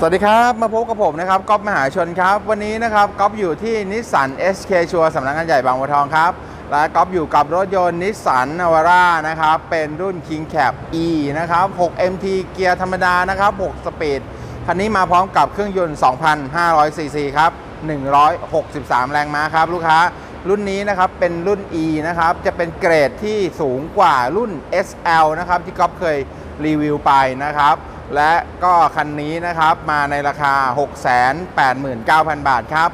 สวัสดีครับมาพบกับผมนะครับก๊อฟมหาชนครับ วันนี้นะครับก๊อฟอยู่ที่นิสสัน SK ชัวสำนักงานใหญ่บางบัวทองครับ และก๊อฟอยู่กับรถยนต์นิสสันนาวาร่านะครับ เป็นรุ่น King Cap E นะครับ 6 MT เกียร์ธรรมดานะครับ 6 สปีดคันนี้มาพร้อมกับเครื่องยนต์ 2,500 ซีซีครับ 163 แรงม้าครับ ลูกค้ารุ่นนี้นะครับเป็นรุ่น E นะครับจะเป็นเกรดที่สูงกว่ารุ่น SL นะครับที่ก๊อฟเคยรีวิวไปนะครับ และก็คันนี้นะครับมาในราคา 689,000 บาทครับ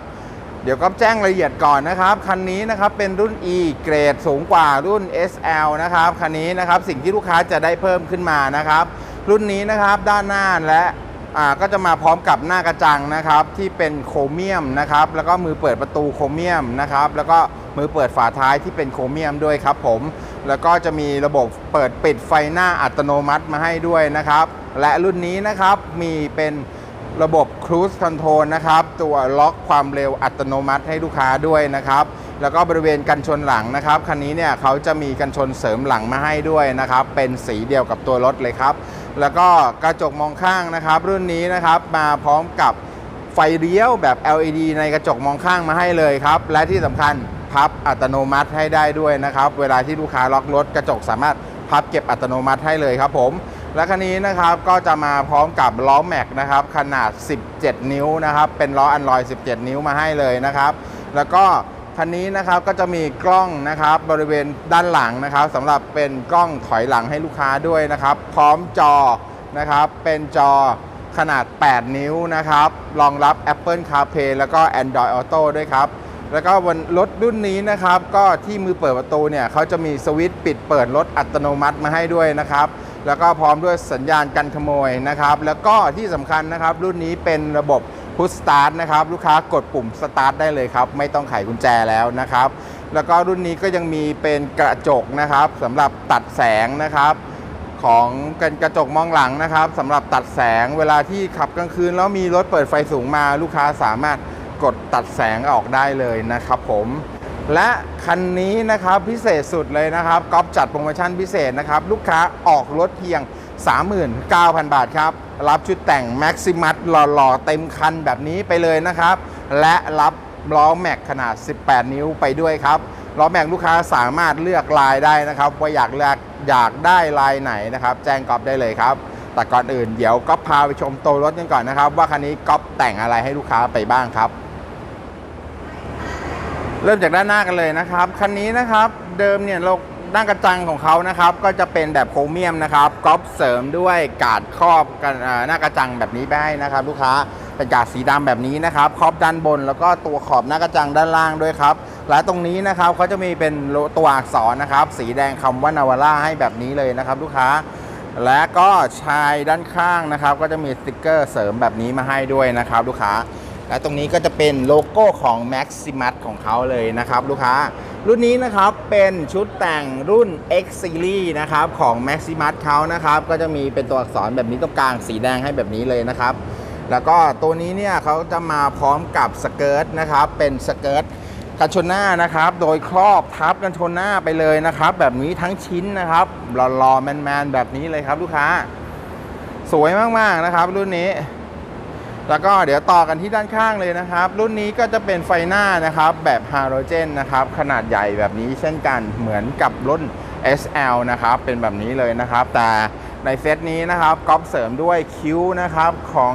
เดี๋ยวก็แจ้งรายละเอียดก่อนนะครับ คันนี้นะครับเป็นรุ่น E เกรดสูงกว่ารุ่น SL นะครับ คันนี้นะครับสิ่งที่ลูกค้าจะได้เพิ่มขึ้นมานะครับ รุ่นนี้นะครับด้านหน้าและอ่าก็จะมาพร้อมกับหน้ากระจังนะครับ ที่เป็นโครเมียมนะครับ แล้วก็มือเปิดประตูโครเมียมนะครับ แล้วก็มือเปิดฝาท้ายที่เป็นโครเมียมด้วยครับผม แล้วก็จะมีระบบเปิดปิดไฟหน้าอัตโนมัติมาให้ด้วยนะครับ และรุ่นนี้นะครับมีเป็นระบบ Cruise Control นะครับ ตัวล็อกความเร็วอัตโนมัติให้ลูกค้าด้วยนะครับ แล้วก็บริเวณกันชนหลังนะครับ คันนี้เนี่ยเขาจะมีกันชนเสริมหลังมาให้ด้วยนะครับ เป็นสีเดียวกับตัวรถเลยครับ แล้วก็กระจกมองข้างนะครับ รุ่นนี้นะครับมาพร้อมกับไฟเลี้ยวแบบ LED ในกระจกมองข้างมาให้เลยครับ และที่สำคัญพับอัตโนมัติให้ได้ด้วยนะครับ เวลาที่ลูกค้าล็อกรถกระจกสามารถพับเก็บอัตโนมัติให้เลยครับผม และคันนี้นะครับก็จะมาพร้อมกับล้อแม็กนะครับขนาด 17 นิ้วนะครับเป็นล้ออันลอย 17 นิ้วมาให้เลยนะครับแล้วก็คันนี้นะครับก็จะมีกล้องนะครับบริเวณด้านหลังนะครับสำหรับเป็นกล้องถอยหลังให้ลูกค้าด้วยนะครับ พร้อมจอนะครับเป็นจอขนาด 8 นิ้วนะครับรองรับ Apple CarPlay แล้วก็ Android Auto ด้วยครับแล้วก็วันรถรุ่นนี้นะครับ ก็ที่มือเปิดประตูเนี่ยเขาจะมีสวิตช์ปิดเปิดรถอัตโนมัติมาให้ด้วยนะครับ แล้วก็พร้อมด้วยสัญญาณกันขโมยนะครับ แล้วก็ที่สำคัญนะครับ รุ่นนี้เป็นระบบพุชสตาร์ทนะครับ ลูกค้ากดปุ่มสตาร์ทได้เลยครับ ไม่ต้องไขกุญแจแล้วนะครับ แล้วก็รุ่นนี้ก็ยังมีเป็นกระจกนะครับสำหรับตัดแสงนะครับของกันกระจกมองหลังนะครับสำหรับตัดแสงเวลาที่ขับกลางคืน แล้วมีรถเปิดไฟสูงมาลูกค้าสามารถกดตัดแสงออกได้เลยนะครับผม และคันนี้นะครับพิเศษสุดเลยนะครับก๊อฟจัดโปรโมชั่นพิเศษนะครับ ลูกค้าออกรถเพียง 39,000 บาทครับ รับชุดแต่ง Maximus หล่อๆ เต็มคันแบบนี้ไปเลยนะครับ และรับล้อแม็กขนาด 18 นิ้วไปด้วยครับล้อแม็กลูกค้าสามารถเลือกลายได้นะครับ ว่าอยากเลือกอยากได้ลายไหนนะครับ แจ้งก๊อฟได้เลยครับ แต่ก่อนอื่นเดี๋ยวก๊อฟพาไปชมตัวรถกันก่อนนะครับ ว่าคันนี้ก๊อฟแต่งอะไรให้ลูกค้าไปบ้างครับ เริ่มจากด้านหน้ากันเลยนะครับ คันนี้นะครับเดิมเนี่ยเราด้านกระจังของเขานะครับ ก็จะเป็นแบบโครเมียมนะครับก๊อปเสริมด้วยกาดครอบกันหน้ากระจังแบบนี้ไปนะครับ ลูกค้าเป็นกาดสีดำแบบนี้นะครับครอบด้านบน แล้วก็ตัวขอบหน้ากระจังด้านล่างด้วยครับและตรงนี้นะครับเขาจะมีเป็นโลตัวอักษรนะครับ สีแดงคำว่านาวาร่าให้แบบนี้เลยนะครับ ลูกค้า และก็ชายด้านข้างนะครับ ก็จะมีสติกเกอร์เสริมแบบนี้มาให้ด้วยนะครับ ลูกค้า และตรงนี้ก็จะเป็นโลโก้ของ Maximus ของเขาเลยนะครับลูกค้า รุ่นนี้นะครับเป็นชุดแต่งรุ่น X Series นะครับของ Maximus เขานะครับก็จะมีเป็นตัวอักษรแบบนี้ตรงกลางสีแดงให้แบบนี้เลยนะครับ แล้วก็ตัวนี้เนี่ยเขาจะมาพร้อมกับสเกิร์ตนะครับเป็นสเกิร์ตกันชนหน้านะครับ โดยครอบทับกันชนหน้าไปเลยนะครับ แบบนี้ทั้งชิ้นนะครับหล่อๆแมนๆแบบนี้เลยครับลูกค้า สวยมากๆนะครับ รุ่นนี้ แล้วก็เดี๋ยวต่อกันที่ด้านข้างเลยนะครับ รุ่นนี้ก็จะเป็นไฟหน้านะครับแบบฮาโลเจนนะครับขนาดใหญ่แบบนี้เช่นกันเหมือนกับรุ่น SL นะครับเป็นแบบนี้เลยนะครับ แต่ในเซตนี้นะครับก๊อปเสริมด้วยคิ้วนะครับของ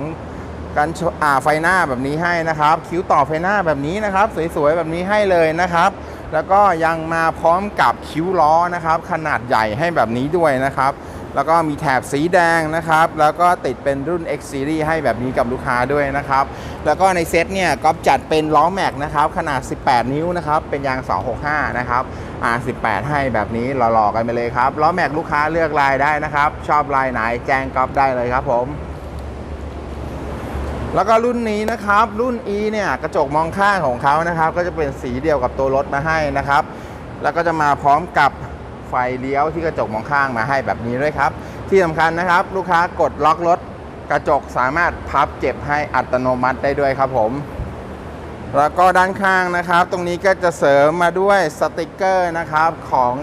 การชอ่าไฟหน้าแบบนี้ให้นะครับ คิ้วต่อไฟหน้าแบบนี้นะครับ สวยๆแบบนี้ให้เลยนะครับ แล้วก็ยังมาพร้อมกับคิ้วล้อนะครับ ขนาดใหญ่ให้แบบนี้ด้วยนะครับ แล้วก็มีแถบสีแดงนะครับ แล้วก็ติดเป็นรุ่น X Series ให้แบบนี้กับลูกค้าด้วยนะครับ แล้วก็ในเซตเนี่ยก็จัดเป็นล้อแม็กนะครับขนาด 18 นิ้วนะครับ เป็นยาง 265 นะครับ R18 ให้แบบนี้หล่อๆกันไปเลยครับ ล้อแม็กลูกค้าเลือกลายได้นะครับ ชอบลายไหนแจ้งก๊อฟได้เลยครับผมแล้วก็รุ่นนี้นะครับ รุ่น E เนี่ยกระจกมองข้างของเขานะครับ ก็จะเป็นสีเดียวกับตัวรถมาให้นะครับ แล้วก็จะมาพร้อมกับ ไฟเลี้ยวที่กระจกมองข้างมาให้แบบนี้ด้วยครับ ที่สำคัญนะครับ ลูกค้ากดล็อกรถกระจกสามารถพับเก็บให้อัตโนมัติได้ด้วยครับผม แล้วก็ด้านข้างนะครับ ตรงนี้ก็จะเสริมมาด้วยสติกเกอร์นะครับของ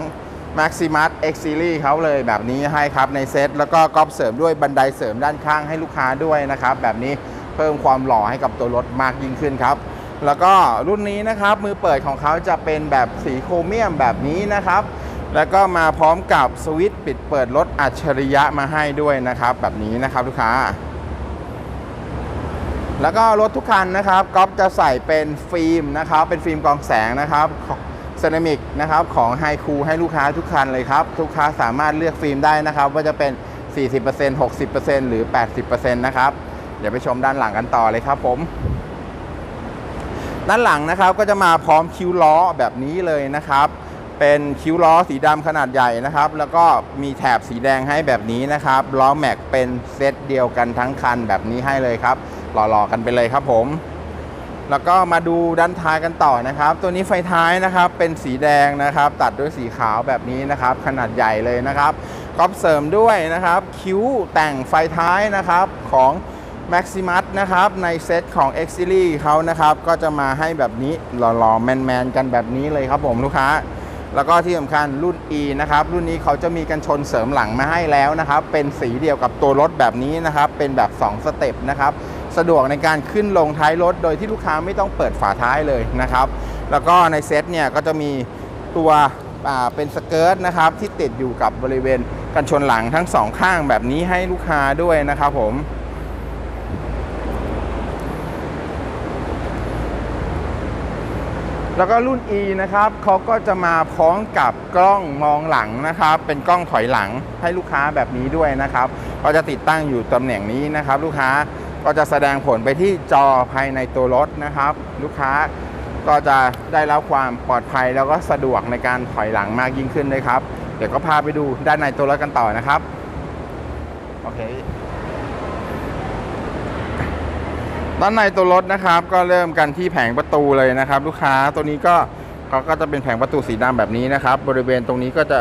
Maximus X Series เขาเลยแบบนี้ให้ครับในเซตแล้วก็ก๊อปเสริมด้วยบันไดเสริมด้านข้างให้ลูกค้าด้วยนะครับ แบบนี้เพิ่มความหล่อให้กับตัวรถมากยิ่งขึ้นครับ แล้วก็รุ่นนี้นะครับมือเปิดของเขาจะเป็นแบบสีโครเมียมแบบนี้นะครับ แล้วก็มาพร้อมกับสวิตช์ปิดเปิดรถอัจฉริยะมาให้ด้วยนะครับ แบบนี้นะครับลูกค้า แล้วก็รถทุกคันนะครับก๊อฟจะใส่เป็นฟิล์มนะครับ เป็นฟิล์มกรองแสงนะครับเซรามิกนะครับของไฮคูให้ลูกค้าทุกคันเลยครับลูกค้าสามารถเลือกฟิล์มได้นะครับ ว่าจะเป็น 40% 60%หรือ 80%นะครับ เดี๋ยวไปชมด้านหลังกันต่อเลยครับผมด้านหลังนะครับก็จะมาพร้อมคิ้วล้อแบบนี้เลยนะครับ เป็นคิ้วล้อสีดำขนาดใหญ่นะครับ แล้วก็มีแถบสีแดงให้แบบนี้นะครับ ล้อแม็กเป็นเซตเดียวกันทั้งคันแบบนี้ให้เลยครับ หล่อๆกันไปเลยครับผม แล้วก็มาดูด้านท้ายกันต่อนะครับ ตัวนี้ไฟท้ายนะครับ เป็นสีแดงนะครับ ตัดด้วยสีขาวแบบนี้นะครับ ขนาดใหญ่เลยนะครับก๊อปเสริมด้วยนะครับ คิ้วแต่งไฟท้ายนะครับของ Maximus นะครับในเซตของ X Series เขานะครับ ก็จะมาให้แบบนี้หล่อๆ แมนๆ กันแบบนี้เลยครับผมลูกค้า แล้วก็ที่สำคัญรุ่น E นะครับ รุ่นนี้เขาจะมีกันชนเสริมหลังมาให้แล้วนะครับ เป็นสีเดียวกับตัวรถแบบนี้นะครับ เป็นแบบ 2 สเต็ปนะครับ สะดวกในการขึ้นลงท้ายรถ โดยที่ลูกค้าไม่ต้องเปิดฝาท้ายเลยนะครับ แล้วก็ในเซตเนี่ยก็จะมีตัวเป็นสเกิร์ตนะครับที่ติดอยู่กับบริเวณกันชนหลังทั้งสองข้างแบบนี้ให้ลูกค้าด้วยนะครับผม แล้วก็รุ่น E นะครับเขาก็จะมาพร้อมกับกล้องมองหลังนะครับ เป็นกล้องถอยหลังให้ลูกค้าแบบนี้ด้วยนะครับ ก็จะติดตั้งอยู่ตำแหน่งนี้นะครับ ลูกค้าก็จะแสดงผลไปที่จอภายในตัวรถนะครับ ลูกค้าก็จะได้รับความปลอดภัยแล้วก็สะดวกในการถอยหลังมากยิ่งขึ้นเลยครับ เดี๋ยวก็พาไปดูด้านในตัวรถกันต่อนะครับ โอเค ด้านในตัวรถนะครับ ก็เริ่มกันที่แผงประตูเลยนะครับ ลูกค้าตัวนี้ก็เขาก็จะเป็นแผงประตูสีดำแบบนี้นะครับ บริเวณตรงนี้ก็จะ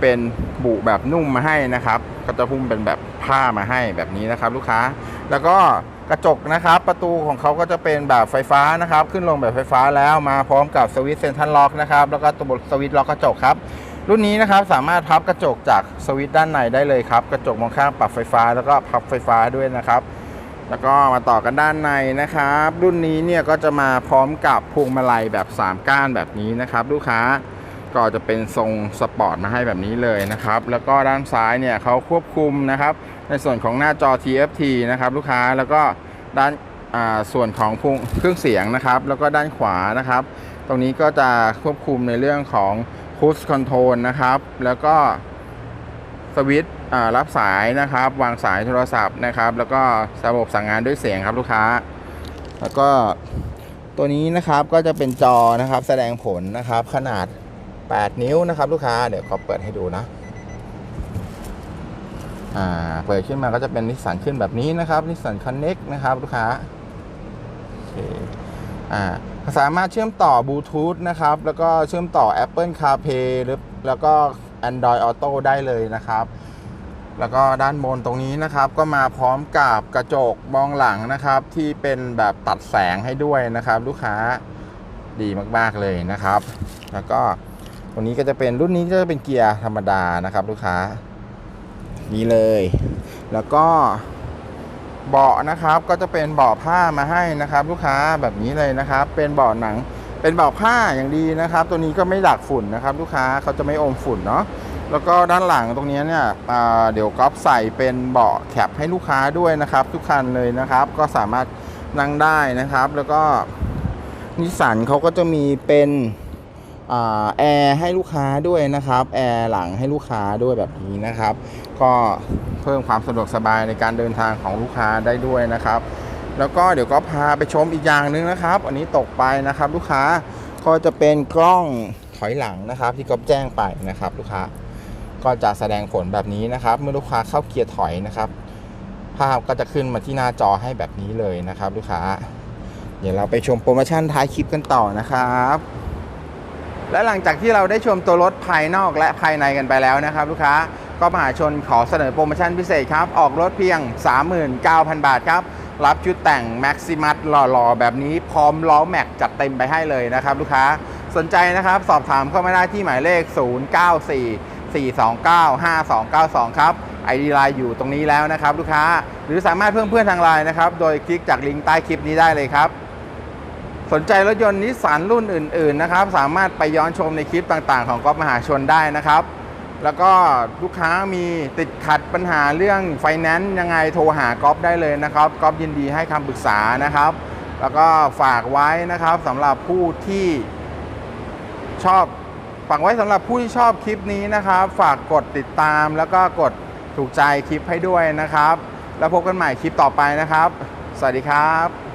เป็นบุแบบนุ่มมาให้นะครับ ก็จะพุ่มเป็นแบบผ้ามาให้แบบนี้นะครับ ลูกค้า แล้วก็กระจกนะครับ ประตูของเขาก็จะเป็นแบบไฟฟ้านะครับ ขึ้นลงแบบไฟฟ้าแล้วมาพร้อมกับสวิตช์เซนทรัลล็อกนะครับแล้วก็ตัวสวิตช์ล็อกกระจกครับรุ่นนี้นะครับสามารถพับกระจกจากสวิตช์ด้านในได้เลยครับ กระจกมองข้างปรับไฟฟ้าแล้วก็พับไฟฟ้าด้วยนะครับ แล้วก็มาต่อกันด้านในนะครับ รุ่นนี้เนี่ยก็จะมาพร้อมกับพวงมาลัยแบบ 3 ก้านแบบนี้นะครับ ลูกค้าก็จะเป็นทรงสปอร์ตมาให้แบบนี้เลยนะครับ แล้วก็ด้านซ้ายเนี่ยเขาควบคุมนะครับ ในส่วนของหน้าจอ TFT นะครับ ลูกค้าแล้วก็ด้านอ่าส่วนของพุงเครื่องเสียงนะครับ แล้วก็ด้านขวานะครับ ตรงนี้ก็จะควบคุมในเรื่องของ Push Control นะครับ แล้วก็ สวิตช์รับสายนะครับ วางสายโทรศัพท์นะครับ แล้วก็ระบบสั่งงานด้วยเสียงครับลูกค้า แล้วก็ตัวนี้นะครับก็จะเป็นจอนะครับ แสดงผลนะครับ ขนาด 8 นิ้วนะครับ ลูกค้าเดี๋ยวขอเปิดให้ดูนะอ่าเปิดขึ้นมาก็จะเป็นนิสสันขึ้นแบบนี้นะครับนิสสันคอนเน็กนะครับลูกค้าโอเคอ่าสามารถเชื่อมต่อบลูทูธนะครับ แล้วก็เชื่อมต่อ Apple CarPlay หรือแล้วก็ Android Auto ได้เลยนะครับ แล้วก็ด้านบนตรงนี้นะครับ ก็มาพร้อมกับกระจกมองหลังนะครับ ที่เป็นแบบตัดแสงให้ด้วยนะครับ ลูกค้าดีมากๆเลยนะครับ แล้วก็ตรงนี้ก็จะเป็นรุ่นนี้ก็จะเป็นเกียร์ธรรมดานะครับ ลูกค้านี่เลย แล้วก็เบาะนะครับก็จะเป็นเบาะผ้ามาให้นะครับ ลูกค้าแบบนี้เลยนะครับ เป็นเบาะหนัง เป็นเบาะผ้าอย่างดีนะครับ ตัวนี้ก็ไม่ดักฝุ่นนะครับ ลูกค้าเขาจะไม่อมฝุ่นเนาะแล้วก็ด้านหลังตรงนี้เนี่ยเดี๋ยวก๊อฟใส่เป็นเบาะแคปให้ลูกค้าด้วยนะครับ ทุกคันเลยนะครับ ก็สามารถนั่งได้นะครับ แล้วก็นิสสันเขาก็จะมีเป็นอแอร์ให้ลูกค้าด้วยนะครับแอร์หลังให้ลูกค้าด้วยแบบนี้นะครับ ก็เพิ่มความสะดวกสบายในการเดินทางของลูกค้าได้ด้วยนะครับ แล้วก็เดี๋ยวก็พาไปชมอีกอย่างหนึ่งนะครับ อันนี้ตกไปนะครับ ลูกค้าก็จะเป็นกล้องถอยหลังนะครับ ที่ก๊อฟแจ้งไปนะครับ ลูกค้าก็จะแสดงผลแบบนี้นะครับ เมื่อลูกค้าเข้าเกียร์ถอยนะครับ ภาพก็จะขึ้นมาที่หน้าจอให้แบบนี้เลยนะครับ ลูกค้า เดี๋ยวเราไปชมโปรโมชั่นท้ายคลิปกันต่อนะครับและหลังจากที่เราได้ชมตัวรถภายนอกและภายในกันไปแล้วนะครับ ลูกค้าก็มหาชนขอเสนอโปรโมชั่นพิเศษครับ ออกรถเพียง 39,000 บาทครับ รับชุดแต่ง Maximus หล่อๆ แบบนี้พร้อมล้อแม็กจัดเต็มไปให้เลยนะครับลูกค้าสนใจนะครับ สอบถามเข้ามาได้ที่หมายเลข 094 4295292 ครับ ID ไลน์อยู่ตรงนี้แล้วนะครับลูกค้า หรือสามารถเพิ่มเพื่อนทางไลน์นะครับ โดยคลิกจากลิงก์ใต้คลิปนี้ได้เลยครับ สนใจรถยนต์นิสสันรุ่นอื่น ๆ นะครับ สามารถไปย้อนชมในคลิปต่างๆ ของก๊อฟมหาชนได้นะครับ แล้วก็ลูกค้ามีติดขัดปัญหาเรื่องไฟแนนซ์ยังไงโทรหาก๊อฟได้เลยนะครับก๊อฟยินดีให้คำปรึกษานะครับ แล้วก็ฝากไว้นะครับสำหรับผู้ที่ชอบฝากไว้สำหรับผู้ที่ชอบคลิปนี้นะครับ ฝากกดติดตามแล้วก็กดถูกใจคลิปให้ด้วยนะครับ แล้วพบกันใหม่คลิปต่อไปนะครับ สวัสดีครับ